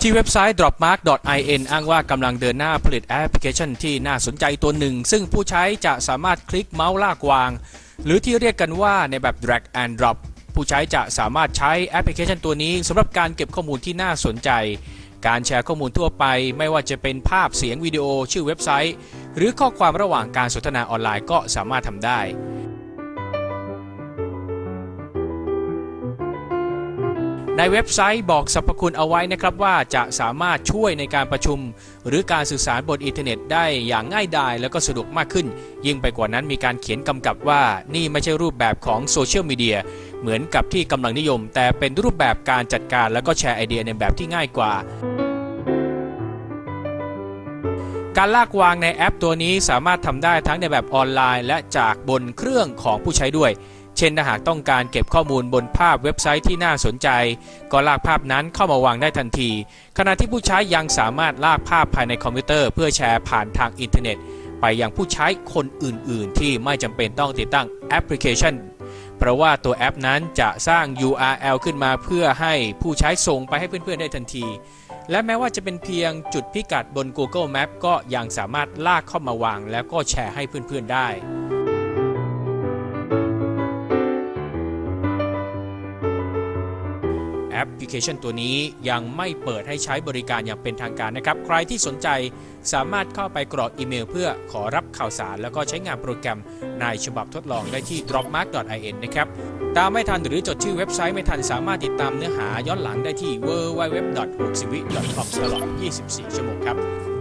ที่เว็บไซต์ dropmark.in อ้างว่ากำลังเดินหน้าผลิตแอปพลิเคชันที่น่าสนใจตัวหนึ่ง ซึ่งผู้ใช้จะสามารถคลิกเมาส์ลากวาง หรือที่เรียกกันว่าในแบบ drag and drop ผู้ใช้จะสามารถใช้แอปพลิเคชันตัวนี้สำหรับการเก็บข้อมูลที่น่าสนใจ การแชร์ข้อมูลทั่วไป ไม่ว่าจะเป็นภาพเสียงวิดีโอ ชื่อเว็บไซต์ หรือข้อความระหว่างการสนทนาออนไลน์ก็สามารถทำได้ ในเว็บไซต์บอกสรรพคุณเอาไว้นะครับว่าจะสามารถช่วยในการประชุม หรือการสื่อสารบนอินเทอร์เน็ตได้อย่างง่ายดายแล้วก็สะดวกมากขึ้น ยิ่งไปกว่านั้นมีการเขียนกำกับว่านี่ไม่ใช่รูปแบบของโซเชียลมีเดียเหมือนกับที่กำลังนิยม แต่เป็นรูปแบบการจัดการแล้วก็แชร์ไอเดียในแบบที่ง่ายกว่าการลากวางในแอปตัวนี้สามารถทำได้ทั้งในแบบออนไลน์ และจากบนเครื่องของผู้ใช้ด้วย เช่นถ้าหากต้องการเก็บข้อมูลบนภาพเว็บไซต์ที่น่าสนใจ ก็ลากภาพนั้นเข้ามาวางได้ทันที ขณะที่ผู้ใช้ยังสามารถลากภาพภายในคอมพิวเตอร์ เพื่อแชร์ผ่านทางอินเทอร์เน็ต ไปยังผู้ใช้คนอื่น ๆ ที่ไม่จำเป็นต้องติดตั้งแอปพลิเคชัน เพราะว่าตัวแอปนั้นจะสร้าง URL ขึ้นมาเพื่อให้ผู้ใช้ส่งไปให้เพื่อน ๆ ได้ทันที และแม้ว่าจะเป็นเพียงจุดพิกัดบน Google Map ก็ยังสามารถลากเข้ามาวาง แล้วก็แชร์ให้เพื่อน ๆ ได้ แอปพลิเคชันตัวนี้ยังไม่เปิดให้ใช้บริการอย่างเป็นทางการนะครับ ใครที่สนใจสามารถเข้าไปกรอกอีเมล เพื่อขอรับข่าวสาร แล้วก็ใช้งานโปรแกรมในฉบับทดลองได้ที่ dropmark.in นะครับตามไม่ทันหรือจดชื่อเว็บไซต์ไม่ทันสามารถติดตามเนื้อหาย้อนหลังได้ที่ www.60 วิ .com ตลอด 24 ชั่วโมงครับ